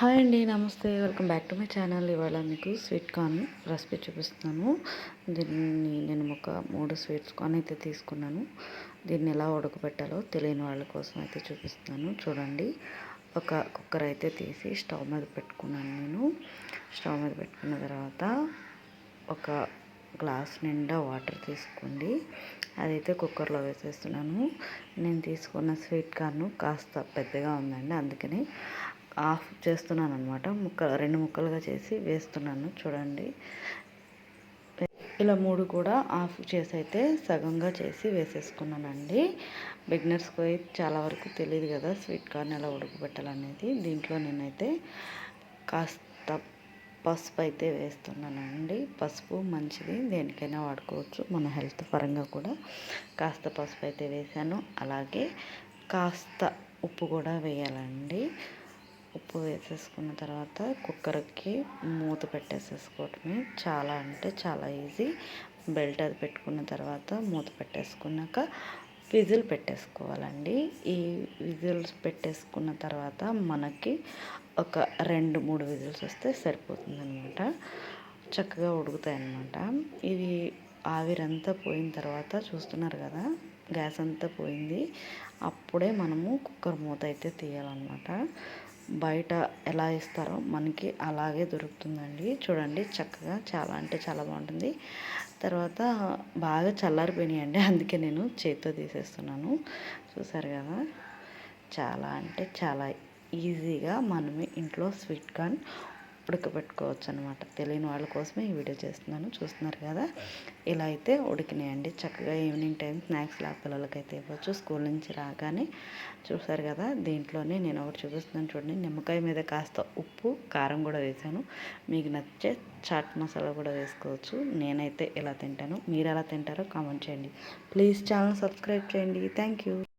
Hi అండి నమస్తే. Welcome back to my channel. ఇవాళ మీకు స్వీట్ కార్న్ రెసిపీ చూపిస్తున్నాను. దీన్ని నేను ఒక మూడు స్వీట్స్ కార్న్ అయితే తీసుకున్నాను. దీన్ని ఎలా ఉడకబెట్టాలో తెలియని వాళ్ళ కోసం అయితే చూపిస్తున్నాను. చూడండి. ఒక కుక్కర్ అయితే తీసి స్టవ్ మీద పెట్టుకున్నాను నేను. స్టవ్ మీద పెట్టుకున్న తర్వాత ఒక గ్లాస్ నిండా వాటర్ తీసుకోండి. అదైతే కుక్కర్లో వేసేస్తున్నాను. నేను తీసుకున్న స్వీట్ కార్న్ కాస్త పెద్దగా ఉందండి అందుకని ఆఫ్ చేస్తున్నాను అనమాట ముక్క రెండు ముక్కలుగా చేసి వేస్తున్నాను. చూడండి. ఇలా మూడు కూడా ఆఫ్ చేసి అయితే సగంగా చేసి వేసేసుకున్నానండి. బిగినర్స్కి చాలా వరకు తెలియదు కదా స్వీట్ కార్న్ ఎలా ఉడకబెట్టాలనేది. దీంట్లో నేనైతే కాస్త పసుపు అయితే వేస్తున్నానండి. పసుపు మంచిది. దేనికైనా వాడుకోవచ్చు. మన హెల్త్ పరంగా కూడా కాస్త పసుపు అయితే వేసాను అలాగే కాస్త ఉప్పు కూడా వేయాలండి. ఉప్పు వేసేసుకున్న తర్వాత కుక్కర్కి మూత పెట్టేసేసుకోవటమే. చాలా అంటే చాలా ఈజీ. బెల్ట్ అది పెట్టుకున్న తర్వాత మూత పెట్టేసుకున్నాక విజిల్ పెట్టేసుకోవాలండి. ఈ విజిల్స్ పెట్టేసుకున్న తర్వాత మనకి ఒక రెండు మూడు విజిల్స్ వస్తే సరిపోతుంది అనమాట చక్కగా ఉడుకుతాయి అన్నమాట ఇది ఆవిరంతా పోయిన తర్వాత చూస్తున్నారు కదా గ్యాస్ అంతా పోయింది. అప్పుడే మనము కుక్కర్ మూత అయితే తీయాలన్నమాట. బయట ఎలా ఇస్తారో మనకి అలాగే దొరుకుతుందండి. చూడండి చక్కగా చాలా అంటే చాలా బాగుంటుంది. తర్వాత బాగా చల్లారిపోయినాయండి. అందుకే నేను చేతితో తీసేస్తున్నాను. చూసారు కదా? చాలా అంటే చాలా ఈజీగా మనమే ఇంట్లో స్వీట్ కార్న్ ఉడకబెట్టుకోవచ్చు అనమాట తెలియని వాళ్ళ కోసమే ఈ వీడియో చేస్తున్నాను. చూస్తున్నారు కదా? ఇలా అయితే ఉడికినాయండి. చక్కగా ఈవినింగ్ టైం స్నాక్స్ లా పిల్లలకైతే ఇవ్వచ్చు. స్కూల్ నుంచి రాగానే చూసారు కదా? దీంట్లోనే నేను ఒకటి చూపిస్తున్నాను చూడండి. నిమ్మకాయ మీద కాస్త ఉప్పు కారం కూడా వేసాను మీకు నచ్చే చాట్ మసాలా కూడా వేసుకోవచ్చు. నేనైతే ఇలా తింటాను. మీరు ఎలా తింటారో కామెంట్ చేయండి. ప్లీజ్ ఛానల్ సబ్స్క్రైబ్ చేయండి. Thank you.